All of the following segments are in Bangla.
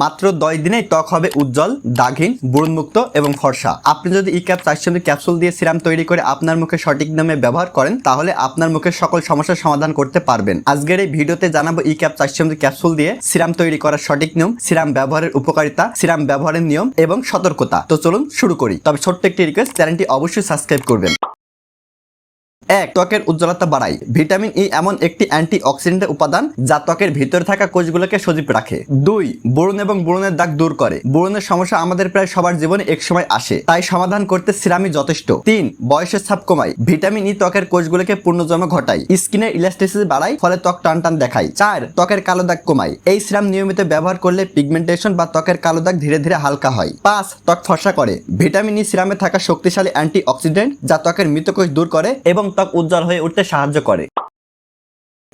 মাত্র দশ দিনেই ত্বক হবে উজ্জ্বল, দাগহীন, ব্রণমুক্ত এবং ফর্সা। আপনি যদি ই ক্যাপ চারশো ক্যাপসুল দিয়ে সিরাম তৈরি করে আপনার মুখে সঠিক নামে ব্যবহার করেন, তাহলে আপনার মুখের সকল সমস্যার সমাধান করতে পারবেন। আজকের এই ভিডিওতে জানাব ই ক্যাপ চারশো ক্যাপসুল দিয়ে সিরাম তৈরি করার সঠিক নিয়ম, সিরাম ব্যবহারের উপকারিতা, সিরাম ব্যবহারের নিয়ম এবং সতর্কতা। তো চলুন শুরু করি। তবে ছোট্ট একটি রিকোয়েস্ট চ্যানেলটি অবশ্যই সাবস্ক্রাইব করবেন। এক, ত্বকের উজ্জ্বলতা বাড়ায়। ভিটামিন ই এমন একটি অ্যান্টি অক্সিডেন্ট উপাদান যা ত্বকের ভিতরে থাকা কোষগুলোকে সজীব রাখে। দুই ব্রণ এবং ব্রণের দাগ দূর করে। ব্রণের সমস্যা আমাদের প্রায় সবার জীবনে এক সময় আসে, তাই সমাধান করতে সিরামই যথেষ্ট। তিন, বয়সের ছাপ কমায়। ভিটামিন ই ত্বকের কোষগুলোকে পূর্ণজন্ম ঘটায়। স্কিনের ইলাস্টিসিস বাড়ায়, ফলে ত্বক টান টান দেখায়। চার, ত্বকের কালো দাগ কমায়। এই সিরাম নিয়মিত ব্যবহার করলে পিগমেন্টেশন বা ত্বকের কালো দাগ ধীরে ধীরে হালকা হয়। পাঁচ, ত্বক ফর্সা করে। ভিটামিন ই সিরামে থাকা শক্তিশালী অ্যান্টি অক্সিডেন্ট যা ত্বকের মৃতকোষ দূর করে এবং ত্বক উজ্জ্বল হয়ে উঠতে সাহায্য করে।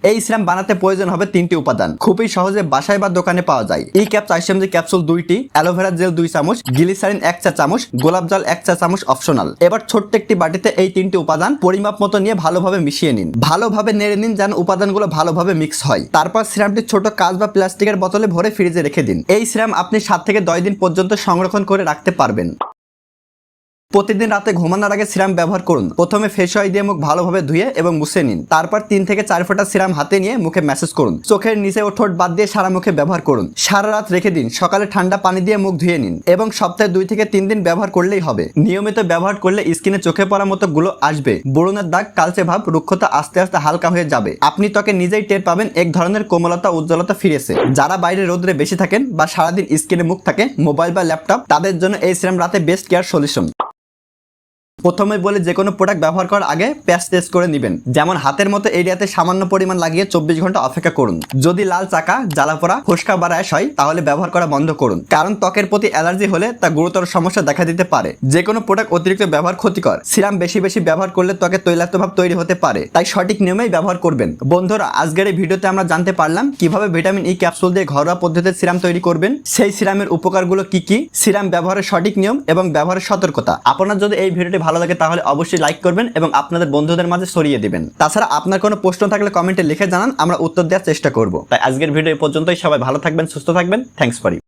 এই সিরাম বানাতে প্রয়োজন হবে তিনটি উপাদান। খুবই সহজে বাসায় বা দোকানে পাওয়া যায়। এই ক্যাপ চার চামচ ক্যাপসুল দুইটি, অ্যালোভেরা জেল দুই চামচ, গ্লিসারিন এক চা চামচ, গোলাপ জল এক চা চামচ অপশনাল। এবার ছোট্ট একটি বাটিতে এই তিনটি উপাদান পরিমাপ মতো নিয়ে ভালোভাবে মিশিয়ে নিন। ভালোভাবে নেড়ে নিন যেন উপাদানগুলো ভালোভাবে মিক্স হয়। তারপর সিরামটি ছোট কাজ বা প্লাস্টিকের বোতলে ভরে ফ্রিজে রেখে দিন। এই সিরাম আপনি সাত থেকে দশ দিন পর্যন্ত সংরক্ষণ করে রাখতে পারবেন। প্রতিদিন রাতে ঘুমানোর আগে সিরাম ব্যবহার করুন। প্রথমে ফেস অয়েল দিয়ে মুখ ভালোভাবে ধুয়ে এবং মুছে নিন। তারপর তিন থেকে চার ফোঁটা সিরাম হাতে নিয়ে মুখে ম্যাসেজ করুন। চোখের নিচে ও ঠোঁট বাদ দিয়ে সারা মুখে ব্যবহার করুন। সারা রাত রেখে দিন। সকালে ঠান্ডা পানি দিয়ে মুখ ধুয়ে নিন এবং সপ্তাহে দুই থেকে তিন দিন ব্যবহার করলেই হবে। নিয়মিত ব্যবহার করলে স্কিনে চোখে পড়ার মতো গুলো আসবে। ব্রণের দাগ, কালচে ভাব, রুক্ষতা আস্তে আস্তে হালকা হয়ে যাবে। আপনি ত্বকে নিজেই টের পাবেন এক ধরনের কোমলতা, উজ্জ্বলতা ফিরেছে। যারা বাইরে রোদ্রে বেশি থাকেন বা সারাদিন স্কিনে মুখ থাকে, মোবাইল বা ল্যাপটপ, তাদের জন্য এই সিরাম রাতে বেস্ট কেয়ার সলিউশন প্রথমে বলে যে কোনো প্রোডাক্ট ব্যবহার করার আগে প্যাচ টেস্ট করে নেবেন। যেমন হাতের মতো এরিয়াতে সামান্য পরিমাণ লাগিয়ে চব্বিশ ঘণ্টা অপেক্ষা করুন। যদি লাল চাকা, জ্বালা জ্বালাপোড়া ফুসকা বা র্যাশ হয়, তাহলে ব্যবহার করা বন্ধ করুন। কারণ ত্বকের প্রতি অ্যালার্জি হলে তা গুরুতর সমস্যা দেখা দিতে পারে। যে কোনো প্রোডাক্ট অতিরিক্ত ব্যবহার ক্ষতিকর। সিরাম বেশি বেশি ব্যবহার করলে ত্বকে তৈলাক্ত ভাব তৈরি হতে পারে। তাই সঠিক নিয়মেই ব্যবহার করবেন। বন্ধুরা, আজকের এই ভিডিওতে আমরা জানতে পারলাম কীভাবে ভিটামিন ই ক্যাপসুল দিয়ে ঘরোয়া পদ্ধতিতে সিরাম তৈরি করবেন। সেই সিরামের উপকারগুলো কি কি? সিরাম ব্যবহারের সঠিক নিয়ম এবং ব্যবহারের সতর্কতা। আপনার যদি এই ভিডিওটি ভালো লাগে তাহলে অবশ্যই লাইক করবেন এবং আপনাদের বন্ধুদের মাঝে ছড়িয়ে দিবেন। তাছাড়া আপনার কোনো প্রশ্ন থাকলে কমেন্টে লিখে জানান, আমরা উত্তর দেওয়ার চেষ্টা করব। তাই আজকের ভিডিও পর্যন্তই। সবাই ভালো থাকবেন, সুস্থ থাকবেন। Thanks for